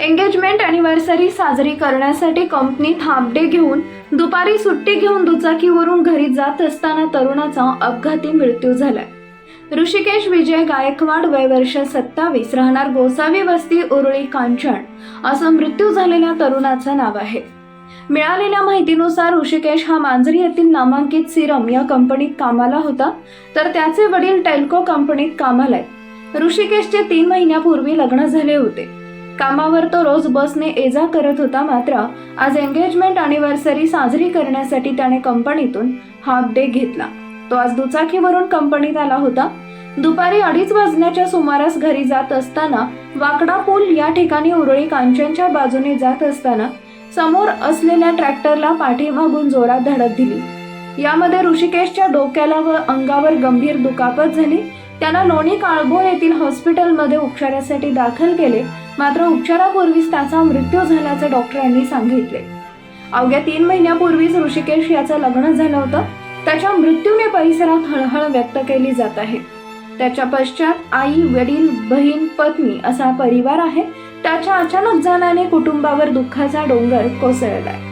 Engagement anniversary साजरी करण्यासाठी कंपनीत हाफ घेऊन दुपारी सुट्टी घेऊन दुचाकीवरून घरी जात असताना तरुणाचा अपघाती मृत्यू झालाय. ऋषिकेश विजय गायकवाड वय वर्ष सत्तावीस राहणार गोसावी वस्ती उरुळी कांचन असं मृत्यू झालेल्या तरुणाचं नाव आहे. मिळालेल्या माहितीनुसार ऋषिकेश हा मांजरी येथील नामांकित सिरम या कंपनीत कामाला होता तर त्याचे वडील टेल्को कंपनीत कामाला आहेत. ऋषिकेशचे तीन महिन्यापूर्वी लग्न झाले होते. कामावर तो रोज बसने ये जा करत होता मात्र आज एंगेजमेंट अॅनिव्हर्सरी साजरी करण्यासाठी त्याने कंपनीतून हाफ डे घेतला. तो आज दुचाकीवरून कंपनीत आला होता. दुपारी अडीच वाजण्याच्या सुमारास घरी जात असताना वाकडा पूल या ठिकाणी उरळी कांचनच्या बाजूने जात असताना समोर असलेल्या ट्रॅक्टरला पाठीमागून जोरात धडक दिली. यामध्ये ऋषिकेशच्या डोक्याला व अंगावर गंभीर दुखापत झाली. त्यांना लोणी काळभोर येथील हॉस्पिटलमध्ये उपचारासाठी दाखल केले. मात्र उपचारापूर्वीच त्याचा मृत्यू झाल्याचे डॉक्टरांनी सांगितले. अवघ्या तीन महिन्यापूर्वीच ऋषिकेश याचं लग्न झालं होतं. त्याच्या मृत्यूने परिसरात हळहळ व्यक्त केली जात आहे. त्याच्या पश्चात आई वडील बहीण पत्नी असा परिवार आहे. त्याच्या अचानक जाण्याने कुटुंबावर दुःखाचा डोंगर कोसळलाय.